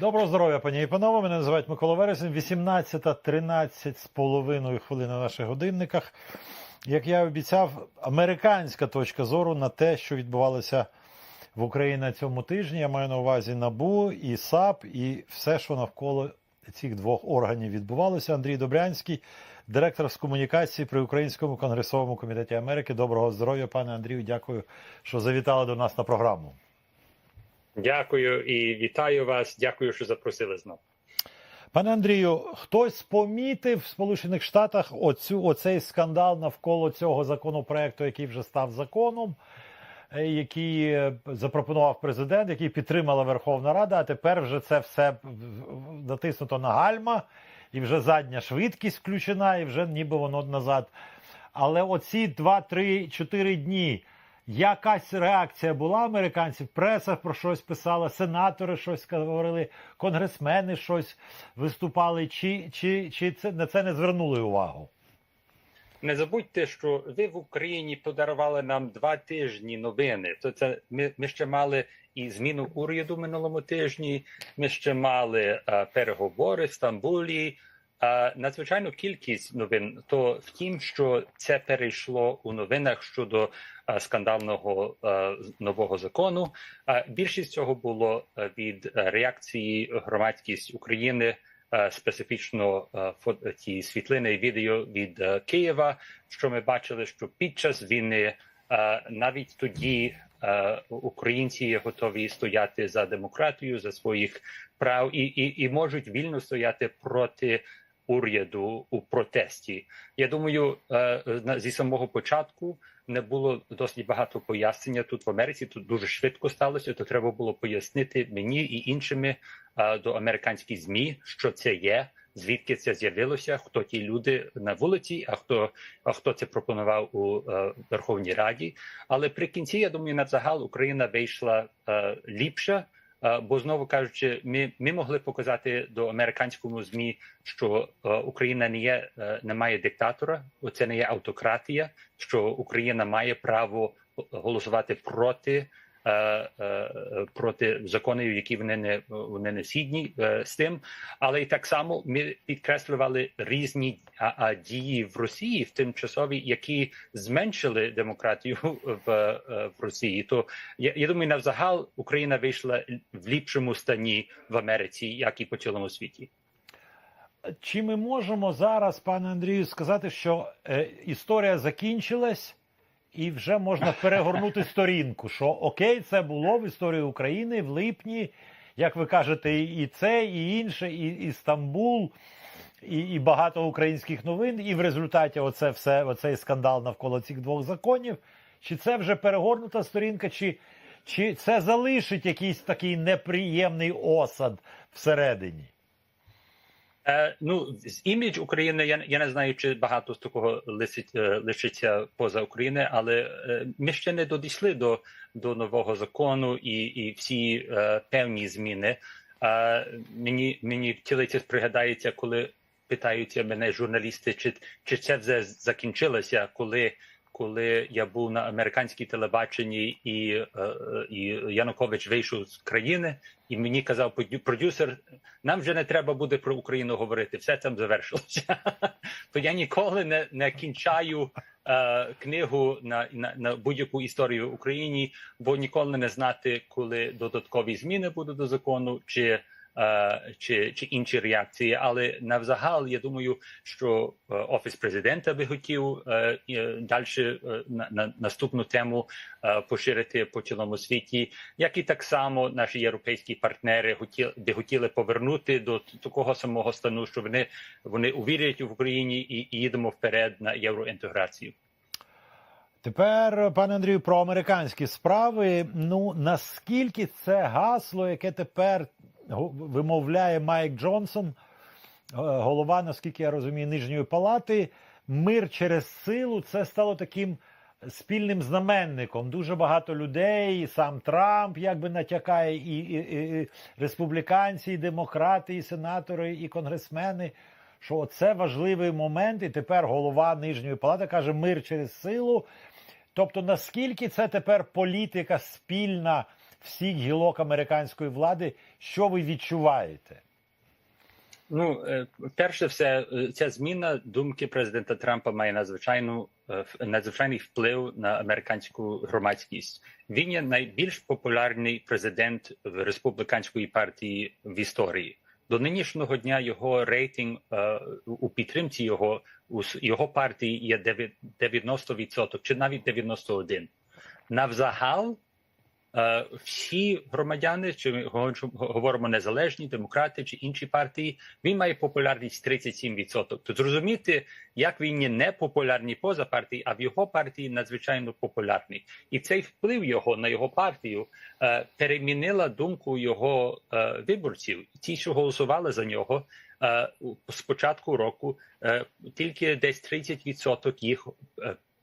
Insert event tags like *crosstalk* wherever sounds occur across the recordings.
Доброго здоров'я, пані і панове. Мене називають Микола Вересень. 18.13 з половиною хвилин на наших годинниках. Як я обіцяв, американська точка зору на те, що відбувалося в Україні на цьому тижні. Я маю на увазі НАБУ і САП, і все, що навколо цих двох органів відбувалося. Андрій Добрянський, директор з комунікації при Українському конгресовому комітеті Америки. Доброго здоров'я, пане Андрію. Дякую, що завітали до нас на програму. Дякую і вітаю вас. Дякую, що запросили знову. Пане Андрію, хтось помітив в Сполучених Штатах оцю оцей скандал навколо цього законопроекту, який вже став законом, е, який е, запропонував президент, який підтримала Верховна Рада. А тепер вже це все натиснуто на гальма, і вже задня швидкість включена, і вже ніби воно назад. Але оці 2, 3, 4 дні. Якась реакція була американців, преса про щось писала, сенатори щось говорили, конгресмени щось виступали, чи, чи, чи це, на це не звернули увагу? Не забудьте, що ви в Україні подарували нам два тижні новини. То це ми, ми ще мали і зміну уряду минулому тижні. Ми ще мали е, переговори в Стамбулі. Е, надзвичайну кількість новин. То втім, що це перейшло у новинах щодо е, скандального нового закону. Е, більшість цього було від реакції громадськість України. Специфічно ті світлини і відео від Києва, що ми бачили, що під час війни навіть тоді українці є готові стояти за демократію, за своїх прав і, і, і можуть вільно стояти проти уряду у протесті. Я думаю, е, зі самого початку не було досить багато пояснення тут в Америці. Тут дуже швидко сталося. То треба було пояснити мені і іншими е, до американських змі, що це є. Звідки це з'явилося? Хто ті люди на вулиці? А хто а хто це пропонував у е, Верховній Раді? Але при кінці я думаю, на загал Україна вийшла е, ліпша. Е, Бо знову кажучи, ми, ми могли показати до американському змі, що е, Україна не є е, не має диктатора, це не є автократія, що Україна має право голосувати проти. Проти законів, які вони не вони не сідні з тим, але і так само ми підкреслювали різні дії в Росії в тимчасові, які зменшили демократію в, е, в Росії. То я, я думаю, навзагал Україна вийшла в ліпшому стані в Америці, як і по цілому світі. Чи ми можемо зараз, пане Андрію, сказати, що е, історія закінчилась і вже можна перегорнути *laughs* сторінку? Що окей, це було в історії України в липні, як ви кажете, і це, і інше, і, і Стамбул, і, і багато українських новин, і в результаті оце все, оцей скандал навколо цих двох законів. Чи це вже перегорнута сторінка, чи, чи це залишить якийсь такий неприємний осад всередині? Е, ну, з імідж України я, я не знаю, чи багато з такого лишить, е, лишиться поза України, але е, ми ще не додійшли до, до нового закону і, і всі е, певні зміни. Е, мені мені втілиться пригадається, коли питаються мене журналісти, чи, чи це вже закінчилося, коли. Коли я був на американській телебаченні, і, е, і Янукович вийшов з країни, і мені казав продю- продюсер: нам вже не треба буде про Україну говорити, все там завершилося. *laughs* То я ніколи не, не кінчаю е, книгу на, на, на будь-яку історію в Україні, бо ніколи не знати, коли додаткові зміни будуть до закону, чи, чи, чи інші реакції. Але навзагал, я думаю, що е, офіс президента би хотів е, далі на, на наступну тему е, поширити по цілому світі, як і так само наші європейські партнери хотіли би хотіли повернути до такого самого стану, що вони вони увірять в Україні і, і їдемо вперед на євроінтеграцію. Тепер, пане Андрію, про американські справи. Ну наскільки це гасло, яке тепер вимовляє Майк Джонсон, е, голова, наскільки я розумію, нижньої палати, мир через силу, це стало таким спільним знаменником. Дуже багато людей, сам Трамп якби натякає, і, і, і республіканці, і демократи, і сенатори, і конгресмени. Що це важливий момент, і тепер голова нижньої палати каже мир через силу. Тобто, наскільки це тепер політика спільна всіх гілок американської влади. Що ви відчуваєте? Ну, е, перше все, е, ця зміна думки президента Трампа має надзвичайну е, надзвичайний вплив на американську громадськість. Він є найбільш популярний президент в республіканської партії в історії. До нинішнього дня його рейтинг у підтримці його у його партії є дев'я- 90% чи навіть 91%. Навзагал всі громадяни, чи ми говоримо- незалежні демократи чи інші партії, він має популярність 37%. То зрозуміти, як він є не популярний поза партії, а в його партії надзвичайно популярний, і цей вплив його на його партію е, перемінила думку його е, виборців. Ті, що голосували за нього е, з початку року, е, тільки десь 30% їх.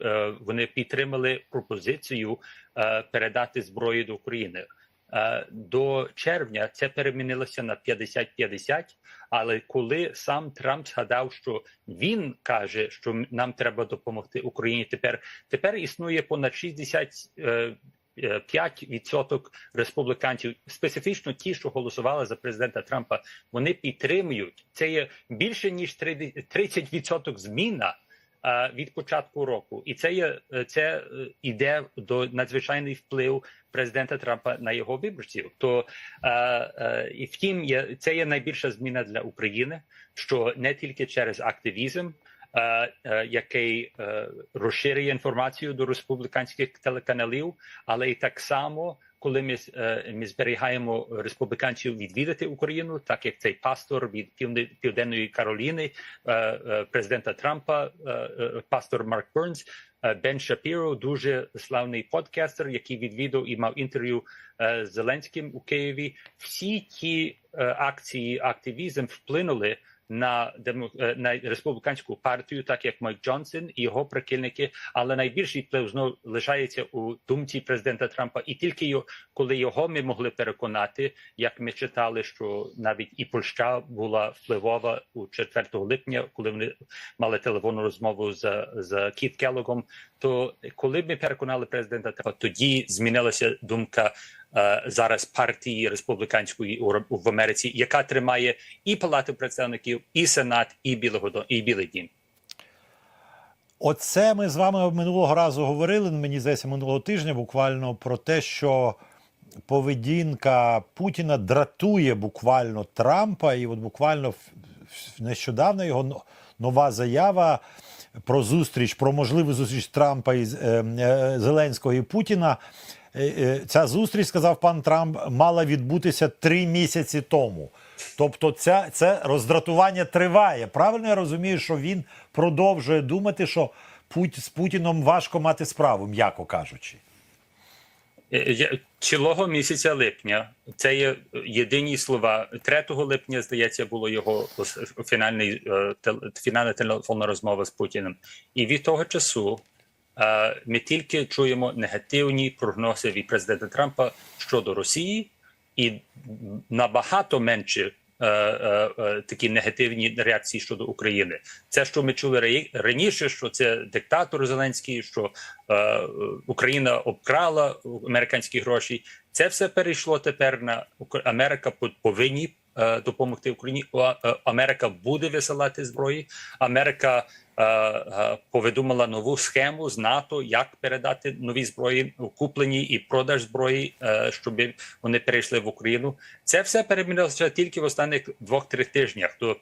Е, Вони підтримали пропозицію е, передати зброю до України. Е, До червня це перемінилося на 50-50, але коли сам Трамп згадав, що він каже, що нам треба допомогти Україні, тепер тепер існує понад 65% республіканців, специфічно ті, що голосували за президента Трампа, вони підтримують це є більше ніж 30% зміна від початку року, і це є е, це е, іде до надзвичайний вплив президента Трампа на його виборців. То е, е, і втім, є це є найбільша зміна для України, що не тільки через активізм. Е, е, Який е, розширює інформацію до республіканських телеканалів, але і так само, коли ми, ми зберігаємо республіканців відвідати Україну, так як цей пастор від Південної Кароліни, президента Трампа, пастор Марк Бернс, Бен Шапіро, дуже славний подкастер, який відвідав і мав інтерв'ю з Зеленським у Києві. Всі ті акції, активізм вплинули на демо е, на республіканську партію, так як Майк Джонсон і його прихильники, але найбільший вплив знову лишається у думці президента Трампа, і тільки його, коли його ми могли переконати, як ми читали, що навіть і Польща була впливова у 4 липня, коли вони мали телефонну розмову з, з Кіт Келлогом. То коли ми переконали президента Трампа, тоді змінилася думка зараз партії республіканської в Америці, яка тримає і Палату представників, і Сенат, і Білого і Білий Дім. Оце ми з вами минулого разу говорили. Мені здається, минулого тижня буквально про те, що поведінка Путіна дратує буквально Трампа, і от буквально нещодавно його нова заява про зустріч, про можливу зустріч Трампа і е, е, Зеленського і Путіна. Е, е, Ця зустріч, сказав пан Трамп, мала відбутися три місяці тому. Тобто, ця, це роздратування триває. Правильно я розумію, що він продовжує думати, що Пут, з Путіном важко мати справу, м'яко кажучи. Е, Цілого місяця липня це є єдині слова. 3 липня, здається, було його фінальний фінальна телефонна розмова з Путіним. І від того часу ми тільки чуємо негативні прогнози від президента Трампа щодо Росії, і набагато менше. е, е, е, Такі негативні реакції щодо України. Це що ми чули раніше, що це диктатор Зеленський, що Україна обкрала американські гроші. Це все перейшло тепер на Америка по- повинні допомогти Україні. Америка буде висилати зброї. Америка е, е, нову схему з НАТО, як передати нові зброї, куплені і продаж зброї, е, щоб вони перейшли в Україну. Це все перемінилося тільки в останніх двох-трьох тижнях. То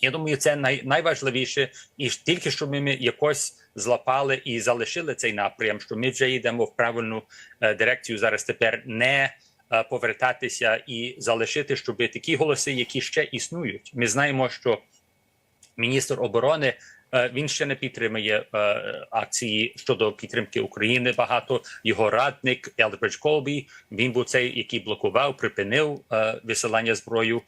я думаю, це най, найважливіше, і тільки що ми, якось злапали і залишили цей напрям, що ми вже йдемо в правильну дирекцію. Зараз тепер не повертатися і залишити, щоб такі голоси, які ще існують. Ми знаємо, що міністр оборони. Е, Він ще не підтримує е, акції щодо підтримки України. Багато його радник Елбридж Колбі. Він був цей, який блокував, припинив е, висилання зброю.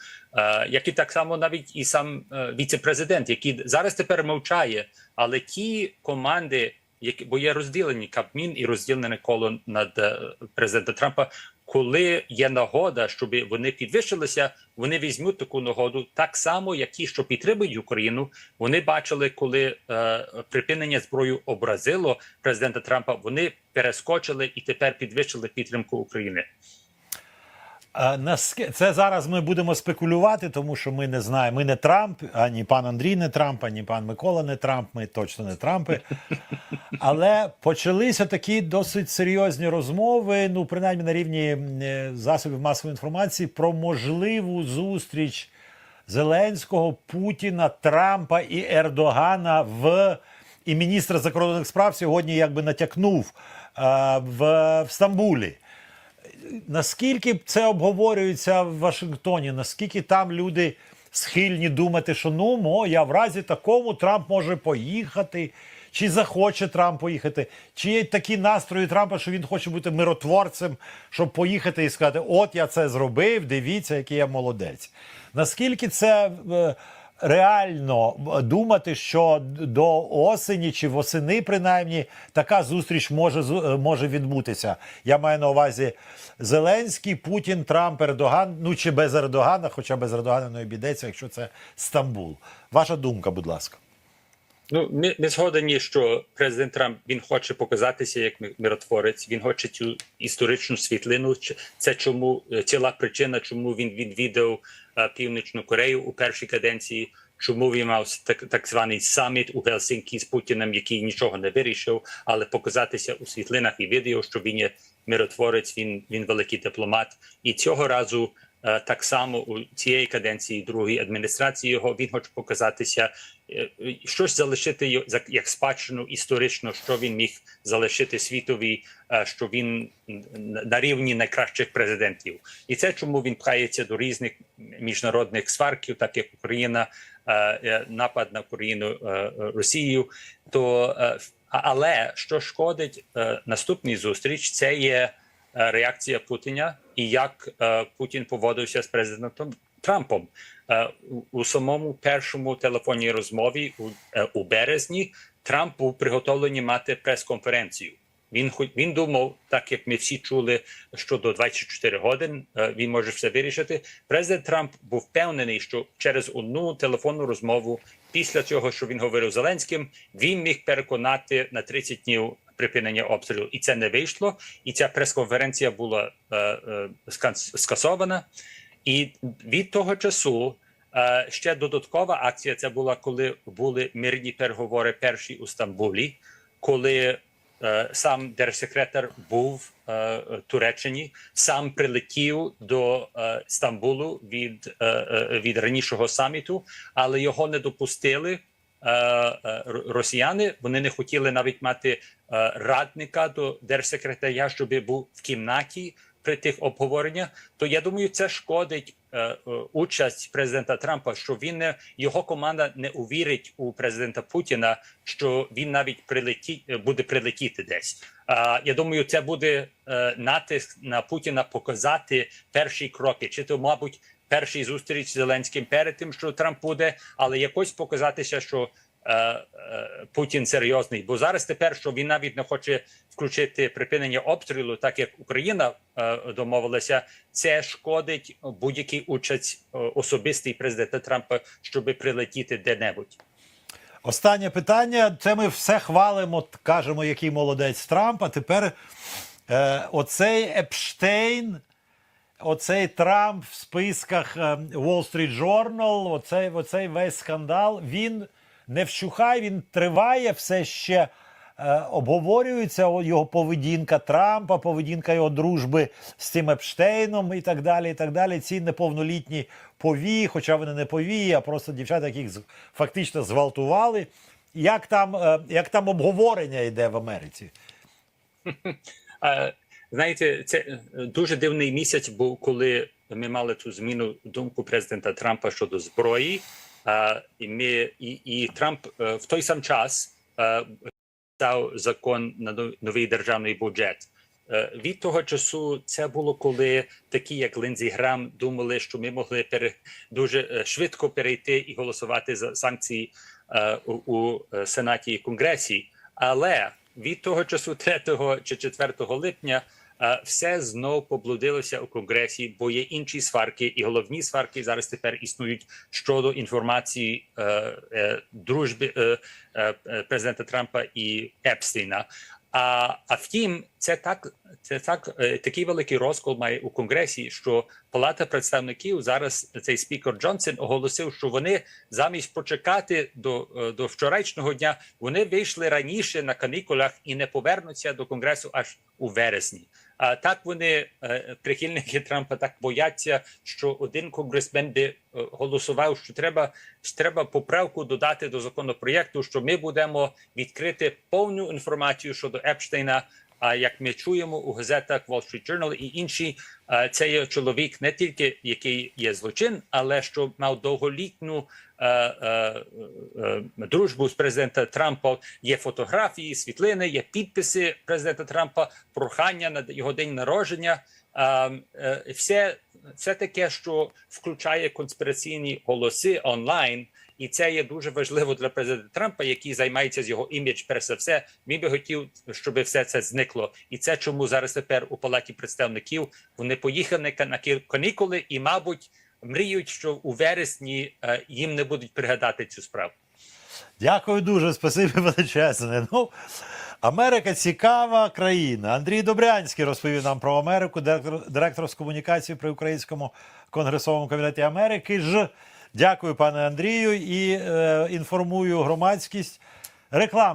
Як і так само навіть і сам віце-президент, який зараз тепер мовчає, але ті команди, які бо є розділені Кабмін і розділене коло над президента Трампа. Коли є нагода, щоб вони підвищилися, вони візьмуть таку нагоду так само, як ті, що підтримують Україну. Вони бачили, коли е, припинення зброю образило президента Трампа. Вони перескочили і тепер підвищили підтримку України. Це зараз ми будемо спекулювати, тому що ми не знаємо. Ми не Трамп, ані пан Андрій не Трамп, ані пан Микола не Трамп. Ми точно не Трампи. Але почалися такі досить серйозні розмови, ну принаймні на рівні е, засобів масової інформації, про можливу зустріч Зеленського, Путіна, Трампа і Ердогана в і міністр закордонних справ сьогодні якби натякнув в, в Стамбулі. Наскільки це обговорюється в Вашингтоні? Наскільки там люди схильні думати, що ну мо, я в разі такому Трамп може поїхати, чи захоче Трамп поїхати, чи є такі настрої Трампа, що він хоче бути миротворцем, щоб поїхати і сказати: От я це зробив, дивіться, який я молодець. Наскільки це е, реально думати, що до осені чи восени, принаймні, така зустріч може е, може відбутися? Я маю на увазі Зеленський, Путін, Трамп, Ердоган. Ну чи без Ердогана, хоча без Ердогана не обійдеться, якщо це Стамбул. Ваша думка, будь ласка. Ну, ми, ми згодені, що президент Трамп він хоче показатися як ми- миротворець. Він хоче цю історичну світлину. Це чому е, ціла причина, чому він відвідав е, Північну Корею у першій каденції. Чому він мав так, так званий саміт у Гельсінкі з Путіним, який нічого не вирішив, але показатися у світлинах і відео, що він є миротворець, він, він великий дипломат. І цього разу так само у цієї каденції другої адміністрації його він хоче показатися, е, е, щось залишити як спадщину історично, що він міг залишити світові, е, що він на рівні найкращих президентів, і це чому він пхається до різних міжнародних сварків, так як Україна, е, е, напад на Україну е, е, Росію. То е, але що шкодить е, наступній зустріч, це є е, реакція Путіна і як е, Путін поводився з президентом Трампом Е, у, самому першому телефонній розмові у, е, у березні. Трамп був приготовлений мати прес-конференцію. Він він думав, так як ми всі чули, що до 24 годин він може все вирішити. Президент Трамп був впевнений, що через одну телефонну розмову, після цього, що він говорив з Зеленським, він міг переконати на 30 днів припинення обстрілу, і це не вийшло. І ця прес-конференція була е, е, скасована. І від того часу е, ще додаткова акція. Це була коли були мирні переговори перші у Стамбулі, коли е, сам держсекретар був е, Туреччині, сам прилетів до е, Стамбулу від, е, е, від ранішого саміту, але його не допустили. Е, е, Росіяни вони не хотіли навіть мати е, радника до держсекретаря, щоб був в кімнаті при тих обговореннях. То я думаю, це шкодить участь президента Трампа, що він не його команда не увірить у президента Путіна, що він навіть прилетіть е, буде прилетіти десь. Я думаю, це буде натиск на Путіна показати перші кроки, чи то, мабуть, перший зустріч з Зеленським перед тим, що Трамп буде, але якось показатися, що е, е, Путін серйозний. Бо зараз тепер, що він навіть не хоче включити припинення обстрілу, так як Україна е, домовилася, це шкодить будь-який участь е, особистий президента Трампа, щоб прилетіти де-небудь. Останнє питання. Це ми все хвалимо, кажемо, який молодець Трамп. А тепер е, оцей Епштейн, оцей Трамп в списках е, Wall Street Journal, оцей, оцей весь скандал, він не вщухає, він триває все ще. Е, обговорюється його поведінка Трампа, поведінка його дружби з цим Епштейном і так далі. і так далі. Ці неповнолітні повії, хоча вони не повії, а просто дівчата, яких фактично зґвалтували. Як там, е, як там обговорення йде в Америці? *laughs* Знаєте, це е, дуже дивний місяць був, коли ми мали ту зміну думку президента Трампа щодо зброї. Е, І ми і, і Трамп е, в той сам час е, став закон на нов- новий державний бюджет. Від того часу це було коли такі, як Линдзі Грам, думали, що ми могли пере, дуже швидко перейти і голосувати за санкції е, у, у Сенаті і Конгресі. Але від того часу *laughs* 3 чи 4 липня все знов поблудилося у конгресі, бо є інші сварки, і головні сварки зараз тепер існують щодо інформації е, е, дружби е, е, е, президента Трампа і Епстейна. А, а втім, це так, це так е, такий великий розкол має у конгресі, що Палата представників зараз цей спікер Джонсон оголосив, що вони замість почекати до, е, до вчорашнього дня вони вийшли раніше на канікулах і не повернуться до конгресу аж у вересні. А так вони е, прихильники Трампа так бояться, що один конгресмен би е, голосував, що треба треба поправку додати до законопроєкту, що ми будемо відкрити повну інформацію щодо Епштейна. А як ми чуємо у газетах Wall Street Journal і інші, е, це є чоловік не тільки який є злочин, але що мав довголітню е, е, е, дружбу з президента Трампа. Є фотографії, світлини, є підписи президента Трампа, прохання на його день народження. Е, е, все, все таке, що включає конспіраційні голоси онлайн. І це є дуже важливо для президента Трампа, який займається з його імідж. Перш за все, він би хотів, щоб все це зникло. І це чому зараз тепер у палаті представників вони поїхали на канікули і, мабуть, мріють, що у вересні е, їм не будуть пригадати цю справу. Дякую дуже, спасибі величезне. Ну, Америка цікава країна. Андрій Добрянський розповів нам про Америку, директор, директор з комунікації при Українському конгресовому комітеті Америки. Ж дякую, пане Андрію, і е, інформую громадськість. Реклама.